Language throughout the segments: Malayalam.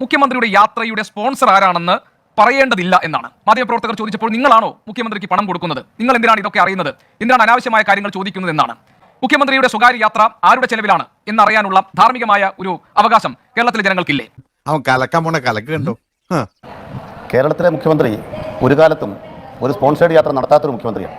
മുഖ്യമന്ത്രിയുടെ യാത്രയുടെ സ്പോൺസർ ആരാണെന്ന് പറയേണ്ടതില്ല എന്നാണ്. മാധ്യമപ്രവർത്തകർ ചോദിച്ചപ്പോൾ നിങ്ങളാണോ മുഖ്യമന്ത്രിക്ക് പണം കൊടുക്കുന്നത്? നിങ്ങൾ എന്തിനാണ് ഇതൊക്കെ അറിയുന്നത്? എന്തിനാണ് അനാവശ്യമായ കാര്യങ്ങൾ ചോദിക്കുന്നത് എന്നാണ്. മുഖ്യമന്ത്രിയുടെ സ്വകാര്യ യാത്ര ആരുടെ ചെലവിലാണ് എന്നറിയാനുള്ള ധാർമ്മികമായ ഒരു അവകാശം കേരളത്തിലെ ജനങ്ങൾക്കില്ലേ? അവൻ കലക്കാൻ പോണ കലക്ക് കണ്ടോ? കേരളത്തിലെ മുഖ്യമന്ത്രി ഒരു കാലത്തും ഒരു സ്പോൺസേഡ് യാത്ര നടത്താത്തൊരു മുഖ്യമന്ത്രിയാണ്.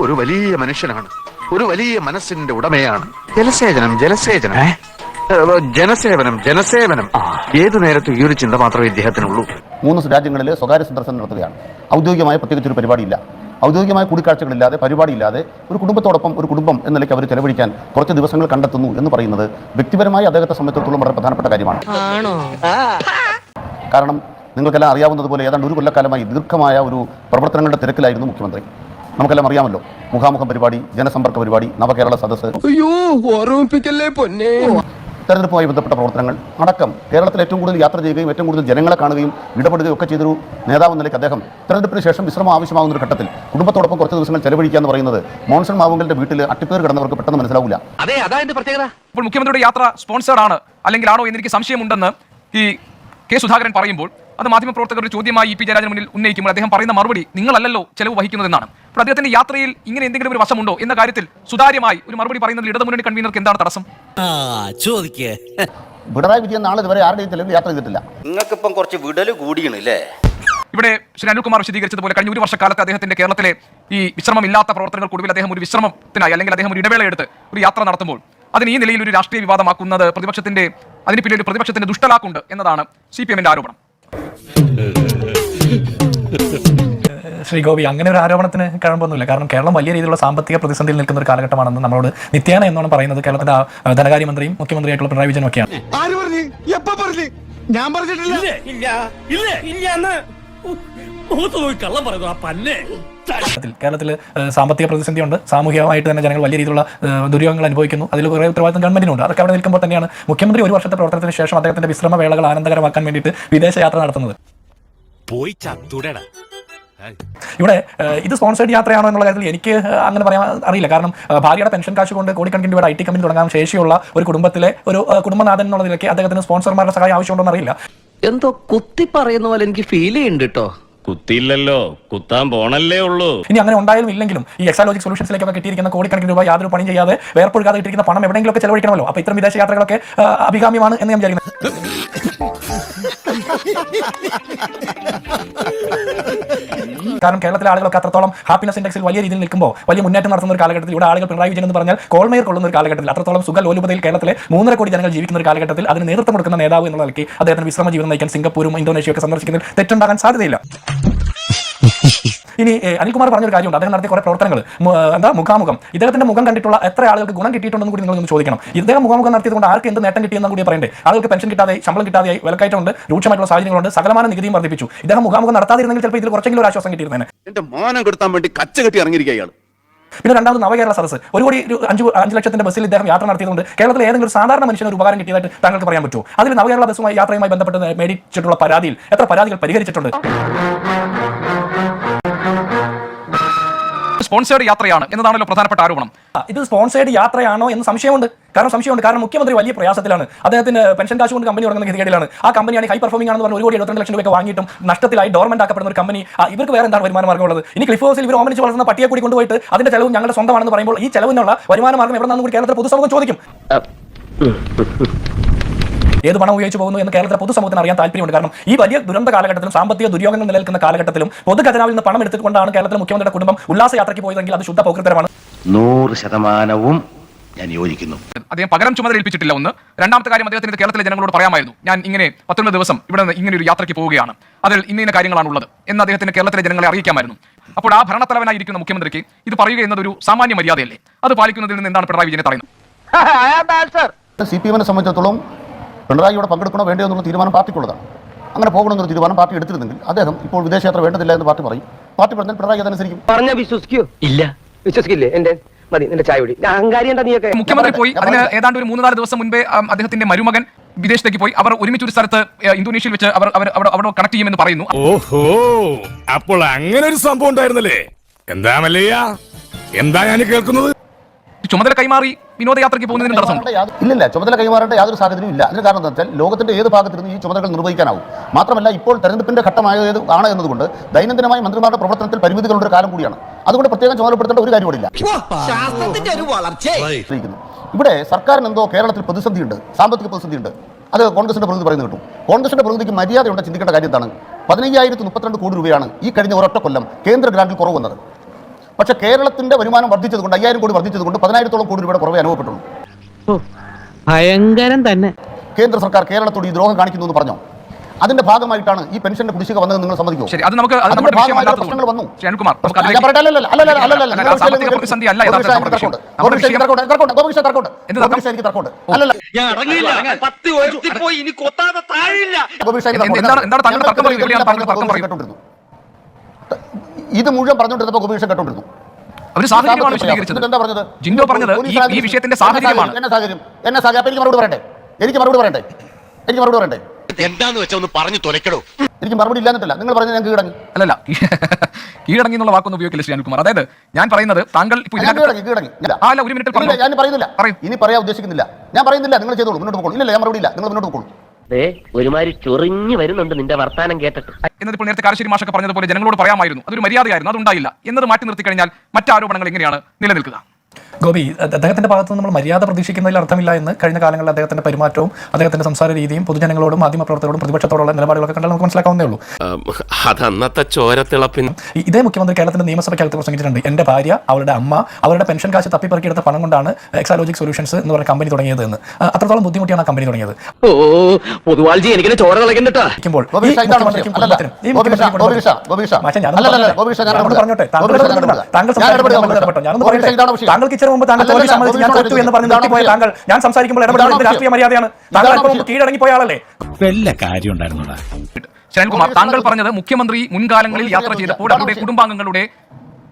ഒരു വലിയ മനുഷ്യനാണ്. ഒരു വലിയ മനസ്സിന്റെ ഉടമയാണ്. ജലസേചനം ജലസേചനം. ജനസേവനം ജനസേവനം. ജനസേവനം ഏതു നേരത്തും ഈ ഒരു ചിന്ത മാത്രമേ ഇദ്ദേഹത്തിനുള്ളൂ. മൂന്ന് രാജ്യങ്ങളിൽ സ്വകാര്യ സന്ദർശനം നടത്തുകയാണ്. ഔദ്യോഗികമായ പ്രത്യേകിച്ച് ഒരു പരിപാടിയില്ല. ഔദ്യോഗികമായ കൂടിക്കാഴ്ചകളില്ലാതെ പരിപാടിയില്ലാതെ ഒരു കുടുംബത്തോടൊപ്പം ഒരു കുടുംബം എന്ന നിലയ്ക്ക് അവർ ചെലവഴിക്കാൻ കുറച്ച് ദിവസങ്ങൾ കണ്ടെത്തുന്നു എന്ന് പറയുന്നത് വ്യക്തിപരമായി അദ്ദേഹത്തെ സംബന്ധിച്ചിടത്തോളം വളരെ പ്രധാനപ്പെട്ട കാര്യമാണ്. കാരണം നിങ്ങൾക്കെല്ലാം അറിയാവുന്നതുപോലെ ഏതാണ്ട് ഒരു കൊല്ലക്കാലമായി ദീർഘമായ ഒരു പ്രവർത്തനങ്ങളുടെ തിരക്കിലായിരുന്നു മുഖ്യമന്ത്രി. നമുക്കെല്ലാം അറിയാമല്ലോ. മുഖാമുഖം പരിപാടി ജനസമ്പർക്ക പരിപാടി നവകേരള സദസ്സ്. അയ്യോ ഓർമ്മിപ്പിക്കല്ലേ പൊന്നെ? തെരഞ്ഞെടുപ്പുമായി ബന്ധപ്പെട്ട പ്രവർത്തനങ്ങൾ. അടക്കം കേരളത്തിൽ ഏറ്റവും കൂടുതൽ യാത്ര ചെയ്യുകയും ഏറ്റവും കൂടുതൽ ജനങ്ങളെ കാണുകയും ഇടപെടുകയും ഒക്കെ ചെയ്തൊരു നേതാവ് എന്ന നിലയ്ക്ക് അദ്ദേഹം തെരഞ്ഞെടുപ്പിന് ശേഷം വിശ്രമം ആവശ്യമാകുന്ന ഒരു ഘട്ടത്തിൽ കുടുംബത്തോടൊപ്പം കുറച്ച് ദിവസങ്ങൾ ചെലവഴിക്കുക എന്ന് പറയുന്നത് മോൺസൺ മാവുങ്കലിന്റെ വീട്ടിൽ അട്ടിപ്പേർ കിടന്നവർക്ക് പെട്ടെന്ന് മനസ്സിലാവില്ല. അതെ അതാ എന്റെ പ്രത്യേകത. അപ്പോൾ മുഖ്യമന്ത്രിയുടെ യാത്ര സ്പോൺസേഡ് ആണ്. അല്ലെങ്കിൽ ആണോ എന്നെനിക്ക് സംശയമുണ്ടെന്ന് ഈ കെ സുധാകരൻ പറയുമ്പോൾ അത് മാധ്യമപ്രവർത്തകരുടെ ചോദ്യമായി ഇ പി ജയരാജന് മുന്നിൽ ഉന്നയിക്കുമ്പോൾ അദ്ദേഹം പറയുന്ന മറുപടി നിങ്ങളല്ലല്ലോ ചെലവ് വഹിക്കുന്നതെന്നാണ്. അപ്പോൾ അദ്ദേഹത്തിന്റെ യാത്രയിൽ ഇങ്ങനെ എന്തെങ്കിലും ഒരു വശമുണ്ടോ എന്ന കാര്യത്തിൽ സുതാര്യമായി ഒരു മറുപടി പറയുന്നതിൽ ഇടതുമുന്നണി കൺവീനർക്ക് എന്താണ് തടസ്സം? ആ ചോദിക്കേ. പിണറായി വിജയൻ നാളെ ഇതുവരെ ആരുടെയും ചെലവിൽ യാത്ര ചെയ്തിട്ടില്ല. നിങ്ങൾക്കിപ്പം കുറച്ച് വിടൽ കൂടിയണല്ലേ? ഇവിടെ ശ്രീ അനിൽകുമാർ വിശദീകരിച്ചതുപോലെ കഴിഞ്ഞ ഒരു വർഷക്കാലത്ത് അദ്ദേഹത്തിന്റെ കേരളത്തിലെ ഈ വിശ്രമമില്ലാത്ത പ്രവർത്തനങ്ങൾക്കൊടുവിൽ അദ്ദേഹം ഒരു വിശ്രമത്തിനായി അല്ലെങ്കിൽ അദ്ദേഹം ഒരു ഇടവേള എടുത്ത് ഒരു യാത്ര നടത്തുമ്പോൾ അതിന് ഈ നിലയിൽ ഒരു രാഷ്ട്രീയ വിവാദമാക്കുന്നത് പ്രതിപക്ഷത്തിന്റെ അതിന് പിന്നിൽ ഒരു പ്രതിപക്ഷത്തിന്റെ ദുഷ്ടലാക്കുണ്ട് എന്നതാണ് സി പി എമ്മിന്റെ ആരോപണം. ശ്രീ ഗോപി അങ്ങനെ ഒരു ആരോപണത്തിന് കഴമ്പൊന്നുമില്ല. കാരണം കേരളം വലിയ രീതിയിലുള്ള സാമ്പത്തിക പ്രതിസന്ധിയിൽ നിൽക്കുന്ന ഒരു കാലഘട്ടമാണെന്ന് നമ്മളോട് നിത്യാന എന്നാണ് പറയുന്നത് കേരളത്തിന്റെ ധനകാര്യമന്ത്രിയും മുഖ്യമന്ത്രിയായിട്ടുള്ള പിണറായി വിജയനും ഒക്കെയാണ്. ആര് പറഞ്ഞു? എപ്പ പറഞ്ഞു? ഞാൻ പറഞ്ഞിട്ടില്ല. കള്ളം പറയുന്നു ആ പന്നെ. കേരളത്തിൽ സാമ്പത്തിക പ്രതിസന്ധി സാമ്പത്തിക പ്രതിസന്ധിയുണ്ട്. സാമൂഹികമായിട്ട് തന്നെ ജനങ്ങൾ വലിയ രീതിയിലുള്ള ദുരിതങ്ങൾ ദുര്യോഗങ്ങൾ അനുഭവിക്കുന്നു. അതിൽ കുറേ ഉത്തരവാദിത്തം ഗവൺമെന്റിനുണ്ട്. അതൊക്കെ അവിടെ നിൽക്കുമ്പോൾ തന്നെയാണ് മുഖ്യമന്ത്രി ഒരു വർഷത്തെ പ്രവർത്തനത്തിന് ശേഷം അദ്ദേഹത്തിന്റെ വിശ്രമ വേളകൾ ആനന്ദകരമാക്കാൻ വേണ്ടിയിട്ട് വിദേശ യാത്ര നടത്തുന്നത്. പോയി ചത്തുടടാ. ഇവിടെ ഇത് സ്പോൺസേഡ് യാത്രയാണോ എന്നുള്ള കാര്യത്തിൽ എനിക്ക് അങ്ങനെ പറയാൻ അറിയില്ല. കാരണം ഭാര്യയുടെ പെൻഷൻ കാശ് കൊണ്ട് കോടിക്കണക്കിന് രൂപയുടെ ഐ ടി കമ്പനി തുടങ്ങാൻ ശേഷിയുള്ള ഒരു കുടുംബത്തിലെ ഒരു കുടുംബനാഥൻ എന്നുള്ള നിലയ്ക്ക് അദ്ദേഹത്തിന് സ്പോൺസർമാരുടെ സഹായം ആവശ്യമുണ്ടോ എന്നറിയില്ല എന്തോ കുത്തി പറയുന്ന പോലെ എനിക്ക് ഫീൽ ചെയ്യുന്നുണ്ട് കേട്ടോ കുത്തിയില്ലല്ലോ കുത്താൻ പോണല്ലേ ഉള്ളൂ. ഇനി അങ്ങനെ ഉണ്ടായാലും ഇല്ലെങ്കിലും ഈ എക്സാലോജിക് സൊല്യൂഷൻസിലേക്കൊക്കെ കിട്ടിയിരിക്കുന്ന കോടിക്കണക്കിന് രൂപ യാതൊരു പണി ചെയ്യാതെ വേർപ്പെടുക്കാതെ ഇട്ടിരിക്കുന്ന പണം എവിടെയെങ്കിലും ഒക്കെ ചെലവഴിക്കണമല്ലോ. അപ്പൊ ഇത്തരം വിദേശ യാത്രകളൊക്കെ അഭികാമ്യമാണ് എന്ന് ഞാൻ വിചാരിക്കുന്നത് കാരണം കേരളത്തിലെ ആളുകളൊക്കെ അത്രത്തോളം ഹാപ്പിനെസ് ഇൻഡെക്സിൽ വലിയ രീതിയിൽ നിൽക്കുമ്പോൾ വലിയ മുന്നേറ്റം നടത്തുന്ന ഒരു കാലഘട്ടത്തിൽ ഇവിടെ ആളുകൾ പിണറായി വിജയൻ എന്ന് പറഞ്ഞാൽ കോൾമേർ കൊള്ളുന്ന ഒരു കാലഘട്ടത്തിൽ അത്രത്തോളം സുഖ ലോലുപതയിൽ കേരളത്തിലെ മൂന്നര കോടി ജനങ്ങൾ ജീവിക്കുന്ന ഒരു കാലഘട്ടത്തിൽ അതിന് നേതൃത്വം കൊടുക്കുന്ന നേതാവ് എന്നുള്ള നിലയ്ക്ക് അദ്ദേഹത്തിന് വിശ്രമ ജീവിതം നയിക്കാൻ സിംഗപ്പൂരും ഇന്തോനേഷ്യയൊക്കെ സന്ദർശിക്കുന്നതിൽ തെറ്റുണ്ടാകാൻ സാധ്യതയില്ല. ഇനി അനിൽകുമാർ പറഞ്ഞൊരു കാര്യമുണ്ട്. അദ്ദേഹം നടത്തിയ കുറെ പ്രവർത്തനങ്ങൾ. എന്താ മുഖാമുഖം. ഇദ്ദേഹത്തിന്റെ മുഖം കണ്ടിട്ടുള്ള എത്ര ആളുകൾക്ക് ഗുണം കിട്ടിയിട്ടുണ്ടെന്ന് കൂടി നിങ്ങൾ ചോദിക്കണം. ഇദ്ദേഹം മുഖാമുഖം നടത്തിയതുകൊണ്ട് ആർക്ക് എന്ത് നേട്ടം കിട്ടിയെന്ന് കൂടി പറയണ്ടേ? ആളുകൾക്ക് പെൻഷൻ കിട്ടാതെ ശമ്പളം കിട്ടാതെ വിലക്കയറ്റമുണ്ട് രൂക്ഷമായിട്ടുള്ള സാഹചര്യങ്ങളുണ്ട് സകലമാന നികുതിയും വർദ്ധിപ്പിച്ചു. ഇദ്ദേഹം മുഖാമുഖം നടത്താതിരുന്നെങ്കിൽ ചിലപ്പോൾ ഇതിൽ കുറച്ചെങ്കിലും ഒരു ആശ്വാസം കിട്ടിയിരുന്നേനെ. എന്റെ മാനം കെടുത്താൻ വേണ്ടി കച്ച കെട്ടി ഇറങ്ങിയിരിക്കുക പിന്നെ രണ്ടാമത് നവകേരള സദസ്സ്. ഒരു കോടി ഒരു അഞ്ച് അഞ്ച് ലക്ഷത്തിന്റെ ബസ്സിൽ ഇദ്ദേഹം യാത്ര നടത്തിയതുകൊണ്ട് കേരളത്തിലെ ഏതെങ്കിലും സാധാരണ മനുഷ്യന് ഒരു ഉപകാരം കിട്ടിയതായിട്ട് താങ്കൾക്ക് പറയാൻ പറ്റുമോ? അതിൽ നവകേരള ബസ്സുമായി യാത്രയുമായി ബന്ധപ്പെട്ട് മേടിച്ചിട്ടുള്ള പരാതിയിൽ എത്ര പരാതികൾ പരിഹരിച്ചിട്ടുണ്ട്? സ്പോൺസേഡ് യാത്രയാണ് എന്നതാണല്ലോ പ്രധാനപ്പെട്ട ആരോപണം. ഇത് സ്പോൺസേർഡ് യാത്രയാണോ എന്ന് സംശയമുണ്ട്. കാരണം സംശയമുണ്ട്. കാരണം മുഖ്യമന്ത്രി വലിയ പ്രയാസത്തിലാണ്. അദ്ദേഹത്തിന് പെൻഷൻ കാശ് കൊണ്ട് കമ്പനി തുടങ്ങുന്ന ഗതികേടിലാണ്. ആ കമ്പനിയാണ് ഹൈ പെർഫോമിംഗ് ആണെന്ന് പറഞ്ഞ് ഒരു കോടി എഴുപത്തിരണ്ട് ലക്ഷം രൂപയൊക്കെ വാങ്ങിയിട്ടും നഷ്ടത്തിലായി ഡോർമെന്റ് ആക്കപ്പെടുന്ന ഒരു കമ്പനി. ഇവർക്ക് വേറെ എന്താണ് വരുമാന മാർഗം ഉള്ളത്? ഇനി ക്ലിഫ് ഹൗസിൽ ഇവർ ഓമനിച്ച് വളർത്തുന്ന പട്ടിയെ കൂടി കൊണ്ടുപോയിട്ട് അതിന്റെ ചെലവ് ഞങ്ങളുടെ സ്വന്തമാണെന്ന് പറയുമ്പോൾ ഈ ചെലവിനുള്ള വരുമാന മാർഗം എവിടെ നിന്നും കൂടി കേരളത്തിലെ പൊതുസമൂഹം ചോദിക്കും. ഏത് പണം ഉപയോഗിച്ച് പോകുന്നു എന്ന് കേരളത്തിലെ പൊതുസമൂഹത്തിന് അറിയാൻ താല്പര്യമുണ്ട്. കാരണം ഈ വലിയ ദുരന്ത കാലഘട്ടത്തിലും സാമ്പത്തിക ദുര്യോഗങ്ങൾ നിലനിൽക്കുന്ന കാലഘട്ടത്തിലും പൊതു ഖജനാവിൽ നിന്ന് പണം എടുത്തുകൊണ്ടാണ് കേരളത്തിലെ മുഖ്യമന്ത്രിയുടെ കുടുംബം ഉല്ലാസയാത്രയ്ക്ക് പോയതെങ്കിൽ അത് ശുദ്ധ പൗകൃതരമാണ് നൂറ് ശതമാനവും ഞാൻ യോജിക്കുന്നു. അദ്ദേഹം പകരം ചുമതല ഏൽപ്പിച്ചിട്ടില്ല ഒന്ന്. രണ്ടാമത്തെ കാര്യം അദ്ദേഹത്തിന് ഇത് കേരളത്തിലെ ജനങ്ങളോട് പറയാമായിരുന്നു. ഞാൻ ഇങ്ങനെ പത്തൊൻപത് ദിവസം ഇവിടെ നിന്ന് ഇങ്ങനെ ഒരു യാത്രയ്ക്ക് പോവുകയാണ്. അതിൽ ഇന്ന ഇന്ന കാര്യങ്ങളാണ് ഉള്ളത് എന്ന് അദ്ദേഹത്തിന് കേരളത്തിലെ ജനങ്ങളെ അറിയിക്കാമായിരുന്നു. അപ്പോൾ ആ ഭരണത്തലവനായിരിക്കുന്ന മുഖ്യമന്ത്രിക്ക് ഇത് പറയുക എന്നത് ഒരു സാമാന്യ മര്യാദയല്ലേ? അത് പാലിക്കുന്നതിൽ നിന്ന് എന്താണ് പിണറായി വിജയനെ പറയുന്നത് സി പി എമ്മിനെ സംബന്ധിച്ചിടത്തോളം പിണറായിയോടെ പങ്കെടുക്കണോ വേണ്ടയോ എന്നുള്ള തീരുമാനം പാർട്ടിക്കുള്ളതാണ്. അങ്ങനെ പോകണമെന്നൊരു തീരുമാനം പാർട്ടി എടുത്തിരുന്നെങ്കിൽ അദ്ദേഹം ഇപ്പോൾ വിദേശയാത്ര വേണ്ടതില്ല എന്ന് പാർട്ടി പറയും. പാർട്ടി പറഞ്ഞാൽ പിണറായി അതനുസരിക്കും. പറഞ്ഞ വിശ്വസിക്കോ. ഇല്ല. വിശ്വസിക്കില്ലേ? എന്റെ മതി നിന്റെ ചായ കുടി. അഹങ്കാരി എന്താ നീയൊക്കെ? മുഖ്യമന്ത്രി പോയി. അതിന് ഏതാണ്ട് ഒരു മൂന്ന് നാല് ദിവസം മുൻപേ അദ്ദേഹത്തിന്റെ മരുമകൻ വിദേശത്തേക്ക് പോയി. അവർ ഒരുമിച്ച് ഒരു സ്ഥലത്ത് ഇന്തോനേഷ്യയിൽ വെച്ച് അവർ അവർ അവിടെ അവിടെ കണക്ട് ചെയ്യുമെന്ന് പറയുന്നു. ഓഹോ. അപ്പോൾ അങ്ങനെ ഒരു സംഭവം ഉണ്ടായിരുന്നല്ലേ? എന്താ മല്ലയ്യ? എന്താ ഞാൻ കേൾക്കുന്നത്? ചുമതല കൈമാറി വിനോദയാത്രയ്ക്ക് പോകുന്നതിന് തടസ്സമുണ്ട്? ഇല്ലില്ല ചുമതല കൈമാറേണ്ട യാതൊരു സാഹചര്യവും ഇല്ല. അതിന് കാരണം എന്താ വെച്ചാൽ ലോകത്തിന്റെ ഏത് ഭാഗത്തിരുന്ന് ഈ ചുമതലകൾ നിർവഹിക്കാനാവും. മാത്രമല്ല ഇപ്പോൾ തെരഞ്ഞെടുപ്പിന്റെ ഘട്ടമായത് ആണ് എന്നതുകൊണ്ട് ദൈനംദിനമായി മന്ത്രിമാരുടെ പ്രവർത്തനത്തിൽ പരിമിതികളുടെ ഒരു കാലം കൂടിയാണ്. അതുകൊണ്ട് പ്രത്യേകം ചുമതലപ്പെടുത്തേണ്ട ഒരു കാര്യം കൂടില്ല ശാസ്ത്രത്തിന്റെ ഒരു വളർച്ച ഇവിടെ സർക്കാരിന് എന്തോ കേരളത്തിൽ പ്രതിസന്ധിയുണ്ട് സാമ്പത്തിക പ്രതിസന്ധിയുണ്ട്. അത് കോൺഗ്രസിന്റെ പ്രതിനിധി പറയുന്നത് കിട്ടും. കോൺഗ്രസിന്റെ പ്രതിനിധിക്ക് മര്യാദയുണ്ട് ചിന്തിക്കേണ്ട കാര്യം എന്താണ്? പതിനയ്യായിരത്തി മുപ്പത്തിരണ്ട് കോടി രൂപയാണ് ഈ കഴിഞ്ഞ ഒരൊറ്റ കൊല്ലം കേന്ദ്ര ഗ്രാന്റിൽ കുറവ് വന്നത്. പക്ഷേ കേരളത്തിന്റെ വരുമാനം വർദ്ധിച്ചതുകൊണ്ട് അയ്യായിരം കോടി വർദ്ധിച്ചതുകൊണ്ട് പതിനായിരത്തോളം കോടി രൂപയുടെ കുറവ് അനുഭവപ്പെട്ടുള്ളൂ. ഭയങ്കരം തന്നെ. കേന്ദ്ര സർക്കാർ കേരളത്തോട് ഈ ദ്രോഹം കാണിക്കുന്നു എന്ന് പറഞ്ഞോ? അതിന്റെ ഭാഗമായിട്ടാണ് ഈ പെൻഷന്റെ കുടിശ്ശിക വന്നത് നിങ്ങൾ സമ്മതിക്കും ശരി അത് നമുക്ക് അതിന്റെ പ്രശ്നങ്ങൾ വന്നു. എന്താണ്- തർക്കം പറയുന്നത്? ഇത് മുഴുവൻ പറഞ്ഞുകൊണ്ടിരുന്നപ്പോൾ കമ്മീഷൻ കേട്ടോണ്ടിരുന്നു. അവർ സാഹചര്യമാണ് വിശദീകരിച്ചത്. എന്താ പറഞ്ഞത്? ജിൻഡോ പറഞ്ഞത് ഈ- വിഷയത്തിന്റെ എന്നെ സാഹചര്യമാണ്. എന്നെ സാഹചര്യം എന്നെ സാഹചര്യം എനിക്ക് മറുപടി പറയട്ടെ എനിക്ക് മറുപടി പറയട്ടെ എനിക്ക് മറുപടി പറയട്ടെ എന്താന്ന് വെച്ചാ ഒന്ന് പറഞ്ഞു തുലക്കടോ. എനിക്ക് മറുപടി ഇല്ലാന്നിട്ടില്ല നിങ്ങൾ പറഞ്ഞ ഞാൻ കീഴടങ്ങി. അല്ലല്ല കീഴടങ്ങി എന്നുള്ള വാക്കൊന്നും ഉപയോഗിക്കില്ല ശ്രീ അനിൽകുമാർ. അതായത് ഞാൻ പറയുന്നത് താങ്കൾ ഒരു മിനിറ്റ് പറയുന്നില്ല. പറയൂ. ഇനി പറയാൻ ഉദ്ദേശിക്കുന്നില്ല. ഞാൻ പറയുന്നില്ല നിങ്ങൾ ചെയ്തോളൂ മുന്നോട്ട് പോകൂ. ഇല്ല ഞാൻ മറുപടി ഇല്ല. നിങ്ങൾ മുന്നോട്ട് പോകൂ. ഒരുമാതിരി ചൊറിഞ്ഞു വരുന്നുണ്ട് നിന്റെ വർത്താനം കേട്ടിട്ട്. എന്നിപ്പോൾ നേരത്തെ കാരശ്ശേരി മാഷൊക്കെ പറഞ്ഞതുപോലെ ജനങ്ങളോട് പറയാമായിരുന്നു അതൊരു മര്യാദയായിരുന്നു അതുണ്ടായില്ല. എന്നത് മാറ്റി നിർത്തി കഴിഞ്ഞാൽ മറ്റാരോപണങ്ങൾ എങ്ങനെയാണ് നിലനിൽക്കുക? ഗോപി അദ്ദേഹത്തിന്റെ ഭാഗത്ത് നിന്ന് നമ്മൾ മര്യാദ പ്രതീക്ഷിക്കുന്നതിൽ അർത്ഥമില്ല എന്ന് കഴിഞ്ഞ കാലങ്ങളിൽ അദ്ദേഹത്തിന്റെ പെരുമാറ്റവും അദ്ദേഹത്തിന്റെ സംസാര രീതിയും പൊതുജനങ്ങളോടും മാധ്യമപ്രവർത്തകരോടും പ്രതിപക്ഷത്തോടുള്ള നിലപാടുകളൊക്കെ കണ്ടാൽ നമുക്ക് മനസ്സിലാക്കാവുന്നേ ഉള്ളൂ. അതന്നത്തെ ചോരത്തിളപ്പിന് ഈ- ഇതേ മുഖ്യമന്ത്രി കേരളത്തിന്റെ നിയമസഭയ്ക്കകത്ത് പ്രസംഗിച്ചിട്ടുണ്ട്. എന്റെ ഭാര്യ അവരുടെ അമ്മ അവരുടെ പെൻഷൻ കാശ് തപ്പിപ്പറക്കിയെടുത്ത പണം കൊണ്ടാണ് എക്സാലോജിക് സൊല്യൂഷൻസ് എന്ന് പറഞ്ഞ കമ്പനി തുടങ്ങിയത് എന്ന്. അത്രത്തോളം ബുദ്ധിമുട്ടിയാണ് ആ കമ്പനി തുടങ്ങിയത്. താങ്കൾ താങ്കൾക്ക് ഇച്ചിരി മുമ്പ് താങ്കൾ തോൽവി സമ്മതിച്ച് ഞാൻ തോറ്റു എന്ന് പറഞ്ഞ് ഇതാണ് താങ്കൾ. ഞാൻ സംസാരിക്കുമ്പോൾ ഇതാണ് രാഷ്ട്രീയ മര്യാദയാണ്. താങ്കൾ ഇപ്പോൾ കീഴടങ്ങിപ്പോയ കീഴടങ്ങി പോയ ആളല്ലേ? വല്ല കാര്യം ഉണ്ടായിരുന്നോടാ? ശരൺകുമാർ താങ്കൾ പറഞ്ഞത് മുഖ്യമന്ത്രി മുൻകാലങ്ങളിൽ യാത്ര ചെയ്തപ്പോൾ അവരുടെ കുടുംബാംഗങ്ങളുടെ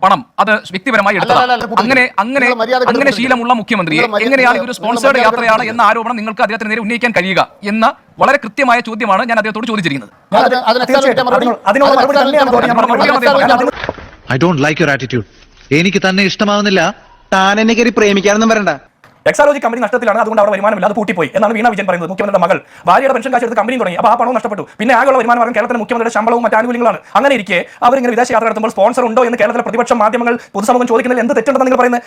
പണം അത് വ്യക്തിപരമായി എടുത്തതാണ് അങ്ങനെ അങ്ങനെ അങ്ങനെ. ശീലമുള്ള മുഖ്യമന്ത്രിയെ എങ്ങനെയാണ് ഇതൊരു സ്പോൺസേർഡ് സ്പോൺസേഡ് യാത്രയാണ് എന്ന ആരോപണം നിങ്ങൾക്ക് അദ്ദേഹത്തിന് നേരെ ഉന്നയിക്കാൻ കഴിയുക എന്ന വളരെ കൃത്യമായ ചോദ്യമാണ് ഞാൻ അദ്ദേഹത്തോട് ചോദിച്ചിരിക്കുന്നത്. I don't like your attitude എനിക്ക് തന്നെ ഇഷ്ടമാവുന്നില്ല. താൻ എന്നെ കയറി പ്രേമിക്കാനൊന്നും വരണ്ട. എക്സാലോജി കമ്പനി നഷ്ടത്തിലാണ് അതുകൊണ്ട് അവിടെ വരുമാനമില്ല അത് പൂട്ടിപ്പോയി എന്നാണ് വീണ വിജയൻ പറയുന്നത്. മുഖ്യമന്ത്രിയുടെ മകൾ. ഭാര്യയുടെ പെൻഷൻ കാശ് എടുത്ത് കമ്പനി തുടങ്ങി. അപ്പോൾ ആ പണവും നഷ്ടപ്പെട്ടു. പിന്നെ ആകെയുള്ള വരുമാനം മാർഗം കേരളത്തിലെ മുഖ്യമന്ത്രിയുടെ ശമ്പളവും മറ്റ് ആനുകൂല്യങ്ങളാണ്. അങ്ങനെ ഇരിക്കെ ഇങ്ങനെ വിദേശ യാത്ര നടത്തുമ്പോൾ സ്പോൺസർ ഉണ്ടോ എന്ന് കേരളത്തിലെ പ്രതിപക്ഷ മാധ്യമങ്ങൾ പൊതുസമൂഹം ചോദിക്കുന്നതിൽ എന്ത് തെറ്റുണ്ടെന്ന് നിങ്ങൾ പറയുന്നത്?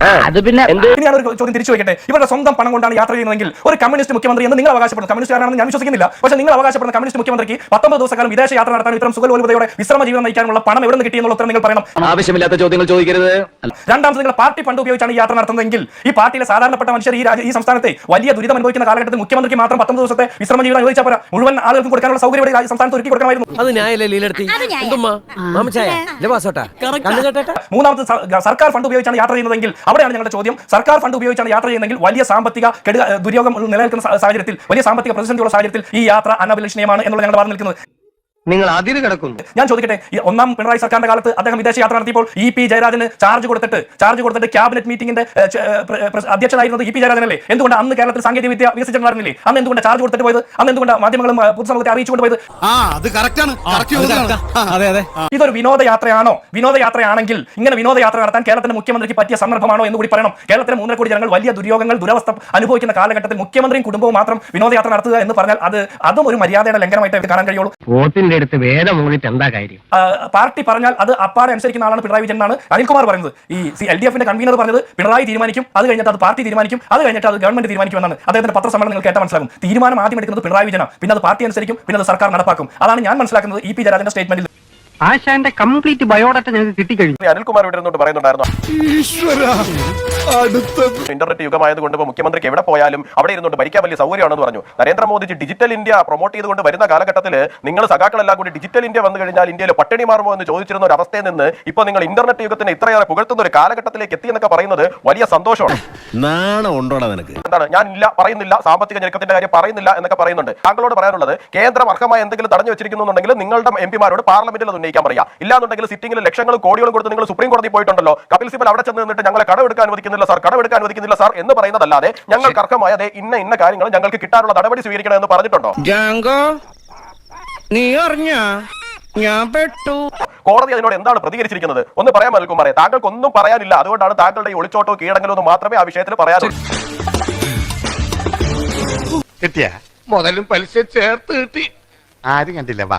അത് പിന്നെ എന്ത്? ഇനി ഞാനൊരു ചോദ്യം തിരിച്ചു വയ്ക്കട്ടെ ഇവരുടെ സ്വന്തം പണം കൊണ്ടാണ് യാത്ര ചെയ്യുന്നതെങ്കിൽ ഒരു കമ്മ്യൂണിസ്റ്റ് മുഖ്യമന്ത്രി എന്ന് നിങ്ങൾ അവകാശപ്പെടുന്നു. കമ്മ്യൂണിസ്റ്റുകാരാണെന്ന് ഞാൻ വിശ്വസിക്കുന്നില്ല. പക്ഷേ നിങ്ങൾ അവകാശപ്പെടുന്ന കമ്മ്യൂണിസ്റ്റ് മുഖ്യമന്ത്രിക്ക് പത്തൊമ്പത് ദിവസക്കാലം വിദേശ യാത്ര നടത്താൻ ഇത്തരം സുഖലോലുപതയോടെ വിശ്രമ ജീവിതം നയിക്കാനുള്ള പണം എവിടെ നിന്ന് കിട്ടിയെന്നുള്ള ഉത്തരം നിങ്ങൾ പറയണം. ആവശ്യമില്ലാത്ത ചോദ്യങ്ങൾ ചോദിക്കരുത്. രണ്ടാമത് നിങ്ങൾ പാർട്ടി ഫണ്ട് ഉപയോഗിച്ചാണ് ഈ യാത്ര നടത്തുന്നതെങ്കിൽ ഈ പാർട്ടിയിലെ സാധാരണപ്പെട്ട മനുഷ്യർ ഈ ഈ സംസ്ഥാനത്തെ വലിയ ദുരിതം അനുഭവിക്കുന്ന കാലഘട്ടത്തിൽ മുഖ്യമന്ത്രിക്ക് മാത്രം പത്തൊമ്പത് ദിവസത്തെ വിശ്രമ ജീവിതം അനുവദിച്ചാൽ പോരാ. മുഴുവൻ ആളുകൾക്കും കൊടുക്കാനുള്ള സൗകര്യം ഇവിടെ ഈ സംസ്ഥാനത്ത് ഒരുക്കി കൊടുക്കണമായിരുന്നു. അത് ഞാനല്ലേ ലീലെടുത്തി? എന്തുമ്മാ? മാമച്ചായ ലവാസോട്ടാ കണ്ണു കേട്ടേട്ടാ. മൂന്നാമത് സർക്കാർ ഫണ്ട് ഉപയോഗിച്ചാണ് യാത്ര ചെയ്യുന്നതെങ്കിൽ അവിടെയാണ് ഞങ്ങളുടെ ചോദ്യം. സർക്കാർ ഫണ്ട് ഉപയോഗിച്ചാണ് യാത്ര ചെയ്യുന്നെങ്കിൽ വലിയ സാമ്പത്തിക കെടുക നിലനിൽക്കുന്ന സാഹചര്യത്തിൽ വലിയ സാമ്പത്തിക പ്രതിസന്ധിയുള്ള സാഹചര്യത്തിൽ ഈ യാത്ര അനഭിലഷണീയമാണ് എന്നുള്ള ഞങ്ങൾ പറഞ്ഞു നിൽക്കുന്നത്. നിങ്ങൾ അതിര് കിടക്കുന്നു. ഞാൻ ചോദിക്കട്ടെ ഈ ഒന്നാം പിണറായി സർക്കാരിന്റെ കാലത്ത് അദ്ദേഹം വിദേശ യാത്ര നടത്തിയപ്പോൾ ഇ പി ജയരാജന് ചാർജ് കൊടുത്തിട്ട് ചാർജ് കൊടുത്തിട്ട് ക്യാബിനറ്റ് മീറ്റിംഗിന്റെ അധ്യക്ഷനായിരുന്നത് ഇ പി ജയരാജനല്ലേ? എന്തുകൊണ്ട് അന്ന് കേരളത്തിൽ സാങ്കേതിക വിദ്യ വികസിച്ചിട്ടുണ്ടായിരുന്നില്ലേ? അന്ന് എന്തുകൊണ്ട് ചാർജ് കൊടുത്തിട്ട് പോയത്? അന്ന് എന്തുകൊണ്ട് മാധ്യമങ്ങളും പൊതുസമൂഹത്തെ അറിയിച്ചുകൊണ്ട് പോയത്? ആ അത് കറക്റ്റ് ആണ്. അതെ അതെ ഇതൊരു വിനോദയാത്രയാണോ? വിനോദയാത്രയാണെങ്കിൽ ഇങ്ങനെ വിനോദയാത്ര നടത്താൻ കേരളത്തിന്റെ മുഖ്യമന്ത്രിക്ക് പറ്റിയ സന്ദർഭമാണോ എന്ന് കൂടി പറയണം. കേരളത്തിലെ മൂന്നര കോടി ജനങ്ങൾ വലിയ ദുര്യോഗങ്ങൾ ദുരവസ്ഥ അനുഭവിക്കുന്ന കാലഘട്ടത്തിൽ മുഖ്യമന്ത്രിയും കുടുംബവും മാത്രം വിനോദയാത്ര നടത്തുക എന്ന് പറഞ്ഞാൽ അത് അതും ഒരു മര്യാദയുടെ ലംഘനമായിട്ട് കാണാൻ കഴിയുള്ളൂ. അടുത്ത് വേദം മൂന്നിട്ട് എന്താ കാര്യം? പാർട്ടി പറഞ്ഞാൽ അത് അപ്പാടെ അനുസരിക്കുന്ന ആളാണ് പിണറായി വിജയൻ എന്നാണ് അനിൽകുമാർ പറയുന്നത്. ഈ എൽ ഡി എഫിന്റെ കൺവീനർ പറഞ്ഞത് പിണറായി തീരുമാനിക്കും അത് കഴിഞ്ഞിട്ട് അത് പാർട്ടി തീരുമാനിക്കും അത് കഴിഞ്ഞിട്ട് അത് ഗവൺമെന്റ് തീരുമാനിക്കും എന്നാണ്. അദ്ദേഹത്തിന്റെ പത്രസമ്മേളനം നിങ്ങൾ കേട്ടാൽ മനസ്സിലാകും. തീരുമാനം ആദ്യം എടുക്കുന്നത് പിണറായി വിജയനാണ്. പിന്നെ അത് പാർട്ടി അനുസരിക്കും പിന്നെ അത് സർക്കാർ നടപ്പാക്കും. അതാണ് ഞാൻ മനസ്സിലാക്കുന്നത് ഇ പി ജയരാജന്റെ സ്റ്റേറ്റ്മെന്റിൽ ആശാന്റെ കംപ്ലീറ്റ് ബയോഡാറ്റ ഞങ്ങൾക്ക് കിട്ടിക്കഴിഞ്ഞു. അനിൽകുമാർ ഇവിടെ നിന്നോട്ട് പറയുന്നുണ്ടായിരുന്നു. ഇന്റർനെറ്റ് യുഗമായതുകൊണ്ട് ഇപ്പോൾ മുഖ്യമന്ത്രിക്ക് എവിടെ പോയാലും അവിടെ ഇരുന്നോട്ട് ഭരിക്കാൻ വലിയ സൗകര്യമാണെന്ന് പറഞ്ഞു. നരേന്ദ്രമോദിജി ഡിജിറ്റൽ ഇന്ത്യ പ്രൊമോട്ട് ചെയ്തുകൊണ്ട് വരുന്ന കാലഘട്ടത്തിൽ നിങ്ങൾ സഖാക്കളെല്ലാം കൂടി ഡിജിറ്റൽ ഇന്ത്യ വന്നു കഴിഞ്ഞാൽ ഇന്ത്യയിൽ പട്ടിണി മാറുമോ എന്ന് ചോദിച്ചിരുന്ന ഒരു അവസ്ഥയിൽ നിന്ന് ഇപ്പോൾ നിങ്ങൾ ഇന്റർനെറ്റ് യുഗത്തിന് ഇത്രയേറെ പുകഴ്ത്തുന്ന ഒരു കാലഘട്ടത്തിലേക്ക് എത്തി എന്നൊക്കെ പറയുന്നത് വലിയ സന്തോഷമാണ്. എന്താണ്? ഞാൻ ഇല്ല പറയുന്നില്ല സാമ്പത്തിക ഞെരുക്കത്തിന്റെ കാര്യം പറയുന്നില്ല എന്നൊക്കെ പറയുന്നുണ്ട്. താങ്കളോട് പറയാനുള്ളത് കേന്ദ്രം അർഹമായ എന്തെങ്കിലും തടഞ്ഞു വെച്ചിരിക്കുന്നുണ്ടെങ്കിൽ നിങ്ങളുടെ എം പിമാരോട് പാർലമെന്റിൽ അത് ഉന്നയിക്കാൻ പറയാം ഇല്ലാന്നുണ്ടെങ്കിൽ സിറ്റിംഗിൽ ലക്ഷങ്ങളും കോടികളും കൊടുത്ത് നിങ്ങൾ സുപ്രീം കോടതി പോയിട്ടുണ്ടല്ലോ. കപിൽ സിബൽ അവിടെ ചെന്ന് നിന്നിട്ട് ഞങ്ങളെ കടമെടുക്കാൻ അനുവദിക്കുന്നില്ല സാർ കടമെടുക്കാൻ അനുവദിക്കുന്നില്ല സാർ എന്ന് പറയുന്നതല്ലാതെ ഞങ്ങൾ അർഹമായ ദേ ഇന്ന ഇന്ന കാര്യങ്ങൾ ഞങ്ങൾക്ക് കിട്ടാനുള്ള നടപടി സ്വീകരിക്കണമെന്ന് പറഞ്ഞിട്ടുണ്ടോ? നീ അറിഞ്ഞ? ഞാൻ പെട്ടു. കോടതി അതിനോട് എന്താണ് പ്രതികരിച്ചിരിക്കുന്നത്? ഒന്ന് പറയാൻ അനിൽകുമാറെ താങ്കൾക്ക് ഒന്നും പറയാനില്ല. അതുകൊണ്ടാണ് താങ്കളുടെ ഈ ഒളിച്ചോട്ടോ കീഴടങ്ങലോ എന്ന് മാത്രമേ ആ വിഷയത്തിൽ പറയാനുള്ളൂ കിട്ടിയ? മുതലും പലിശ ചേർത്ത് കിട്ടി. ആരും കണ്ടില്ല വാ.